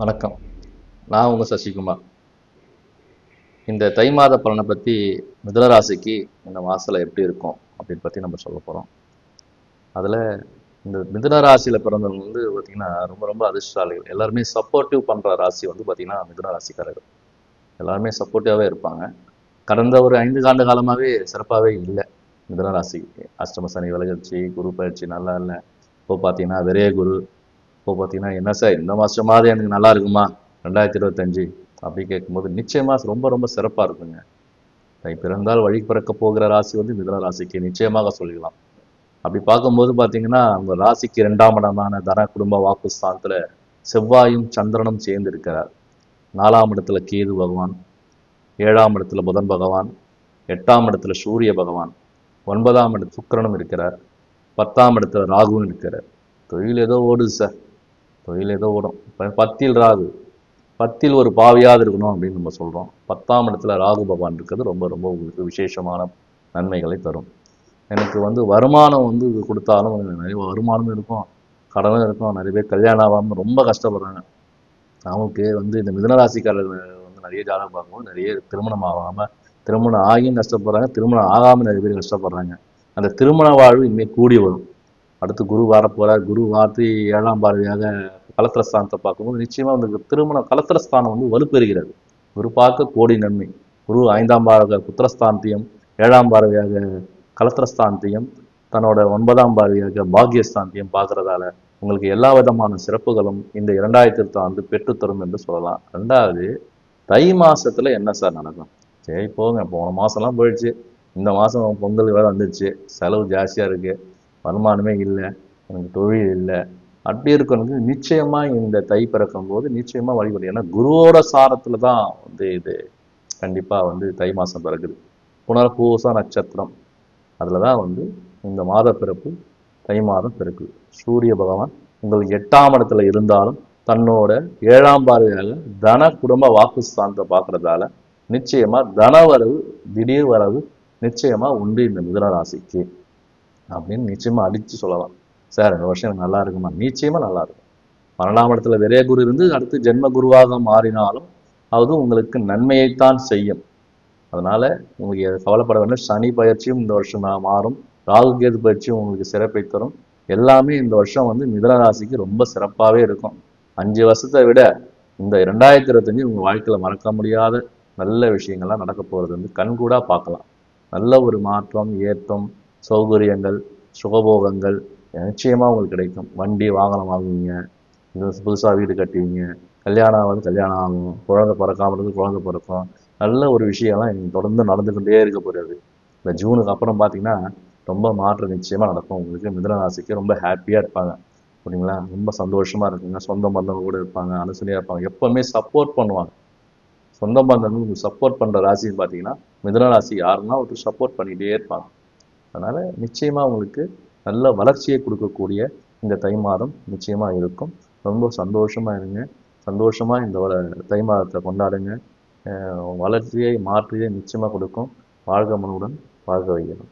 வணக்கம். நான் உங்கள் சசிகுமார். இந்த தை மாத பலனை பற்றி மிதனராசிக்கு இந்த மாதத்தில் எப்படி இருக்கும் அப்படின்னு பற்றி நம்ம சொல்ல போகிறோம் அதில் இந்த மிதுன ராசியில் பிறந்தவங்க வந்து பார்த்திங்கன்னா ரொம்ப ரொம்ப அதிர்ஷ்டாலிகள் எல்லாருமே சப்போர்ட்டிவ் பண்ணுற ராசி வந்து பார்த்திங்கன்னா மிதனராசிக்காரர்கள். எல்லாருமே சப்போர்ட்டிவாகவே இருப்பாங்க. கடந்த ஒரு ஐந்து ஆண்டு காலமாகவே சிறப்பாகவே இல்லை மிதனராசி அஷ்டம சனி விலகல்ச்சி குரு பயிற்சி நல்லா இல்லை. இப்போ பார்த்தீங்கன்னா விரைய குரு இப்போ பார்த்தீங்கன்னா என்ன சார் இந்த மாதமாவது எனக்கு நல்லா இருக்குமா? ரெண்டாயிரத்தி இருபத்தஞ்சு அப்படி கேட்கும்போது நிச்சயமாக ரொம்ப ரொம்ப சிறப்பாக இருக்குங்க. தை பிறந்தால் வழி பிறக்க போகிற ராசி வந்து மிதன ராசிக்கு நிச்சயமாக சொல்லிக்கலாம் அப்படி பார்க்கும்போது பார்த்தீங்கன்னா அந்த ராசிக்கு ரெண்டாம் இடமான தன குடும்ப வாக்குஸ்தானத்தில் செவ்வாயும் சந்திரனும் சேர்ந்து இருக்கிறார் நாலாம் இடத்துல கேது பகவான் ஏழாம் இடத்துல புதன் பகவான் எட்டாம் இடத்துல சூரிய பகவான் ஒன்பதாம் இடத்துல சுக்கிரனும் இருக்கிறார் பத்தாம் இடத்துல ராகுவும் இருக்கிறார். தொழில் ஏதோ ஓடுது சார். தொழில் ஏதோ ஓடும். இப்போ பத்தில் ராகு. பத்தில் ஒரு பாவியாவது இருக்கணும் அப்படின்னு நம்ம சொல்கிறோம் பத்தாம் இடத்துல ராகு பகவான் இருக்கிறது ரொம்ப ரொம்ப உங்களுக்கு விசேஷமான நன்மைகளை தரும். எனக்கு வந்து வருமானம் வந்து இது கொடுத்தாலும் நிறைய வருமானமும் இருக்கும் கடனும் இருக்கும் நிறைய பேர் கல்யாணம் ஆகாமல் ரொம்ப கஷ்டப்படுறாங்க. அவங்களுக்கு வந்து இந்த மிதனராசிக்காரர்கள் வந்து நிறைய ஜாதகம் பார்க்கும்போது நிறைய திருமணம் ஆகாமல் திருமணம் ஆகியும் கஷ்டப்படுறாங்க திருமணம் ஆகாமல் நிறைய பேர் கஷ்டப்படுறாங்க. அந்த திருமண வாழ்வு இனிமேல் கூடி வரும். அடுத்து குரு வரப்போகிறார் குரு வார்த்தை ஏழாம் பார்வையாக கலத்திரஸ்தானத்தை பார்க்கும்போது நிச்சயமாக வந்து திருமண கலத்திரஸ்தானம் வந்து வலுப்பெறுகிறது. குரு பார்க்க கோடி நன்மை. குரு ஐந்தாம் பார்வை புத்திரஸ்தானத்தையும் ஏழாம் பார்வையாக கலத்திரஸ்தானத்தையும் தன்னோட ஒன்பதாம் பார்வையாக பாக்யஸ்தானத்தையும் பார்க்கறதால உங்களுக்கு எல்லா விதமான சிறப்புகளும் இந்த இரண்டாயிரத்தி இருபத்தி ஆண்டு பெற்றுத்தரும் என்று சொல்லலாம். ரெண்டாவது தை மாசத்துல என்ன சார் நடக்கும்? சரி போங்க. போன மாசம்லாம் போயிடுச்சு. இந்த மாசம் பொங்கல் வேலை வந்துடுச்சு செலவு ஜாஸ்தியா இருக்கு. வருமானமே இல்லை. எனக்கு தொழில் இல்லை. அப்படி இருக்கவனுக்கு நிச்சயமா இந்த தை பிறக்கும் போது நிச்சயமா வழிபடு. ஏன்னா குருவோட சாரத்துல தான் வந்து இது கண்டிப்பா வந்து தை மாசம் பிறகுது. புனர்பூச நட்சத்திரம். அதில் தான் வந்து இந்த மாத பிறப்பு தை மாதம் பிறக்குது. சூரிய பகவான் உங்கள் எட்டாம் இடத்துல இருந்தாலும் தன்னோட ஏழாம் பார்வையாக தன குடும்ப வாக்குஸ்தானத்தை பார்க்கறதால நிச்சயமா தன வரவு திடீர் வரவு நிச்சயமா உண்டு இந்த மிதுன ராசிக்கு. அப்படின்னு நிச்சயமா அடிச்சு சொல்லலாம். சார் இந்த வருஷம் எனக்கு நல்லா இருக்குமா? நிச்சயமா நல்லா இருக்கும். பன்னெண்டாம் இடத்துல விரைய குரு இருந்து அடுத்து ஜென்ம குருவாக மாறினாலும் அது உங்களுக்கு நன்மையைத்தான் செய்யும். அதனால உங்களுக்கு கவலைப்பட வேண்டாம். சனி பயிற்சியும் இந்த வருஷம் மாறும். ராகு கேது பயிற்சியும் உங்களுக்கு சிறப்பை தரும். எல்லாமே இந்த வருஷம் வந்து மிதுன ராசிக்கு ரொம்ப சிறப்பாகவே இருக்கும். அஞ்சு வருஷத்தை விட இந்த ரெண்டாயிரத்தி இருபத்தஞ்சு உங்கள் வாழ்க்கையில் மறக்க முடியாத நல்ல விஷயங்கள்லாம் நடக்க போகிறது வந்து கண்கூடாக பார்க்கலாம். நல்ல ஒரு மாற்றம் ஏற்றம் சௌகரியங்கள் சுகபோகங்கள் நிச்சயமாக உங்களுக்கு கிடைக்கும். வண்டி வாகனம் வாங்குவீங்க. புதுசாக வீடு கட்டுவீங்க. கல்யாணம் ஆகுது கல்யாணம் ஆகும். குழந்தை பிறக்காம இருந்து குழந்தை பிறக்கும். நல்ல ஒரு விஷயம்லாம் இங்க தொடர்ந்து நடந்துக்கிட்டே இருக்க போகிறது இந்த ஜூனுக்கு அப்புறம் பார்த்தீங்கன்னா ரொம்ப மாற்றம் நிச்சயமாக நடக்கும். உங்களுக்கு மிதுன ராசிக்கு ரொம்ப ஹாப்பியாக இருப்பாங்க. சரிங்களா ரொம்ப சந்தோஷமாக இருக்குங்க. சொந்த பந்தவங்க கூட இருப்பாங்க. அனுசரியாக இருப்பாங்க. எப்போவுமே சப்போர்ட் பண்ணுவாங்க. சொந்த பந்தங்கள் உங்களுக்கு சப்போர்ட் பண்ணுற ராசின்னு பார்த்தீங்கன்னா மிதுன ராசி யாருன்னா ஒரு சப்போர்ட் பண்ணிகிட்டே இருப்பாங்க. அதனால் நிச்சயமாக உங்களுக்கு நல்ல வளர்ச்சியை கொடுக்கக்கூடிய இந்த தை மாதம் நிச்சயமாக இருக்கும். ரொம்ப சந்தோஷமாக இருங்க. சந்தோஷமாக இந்த தை மாதத்தை கொண்டாடுங்க. வளர்ச்சியை மாற்றியை நிச்சயமாக கொடுக்கும். வாழ்க மனுடன் வாழ்க வையணும்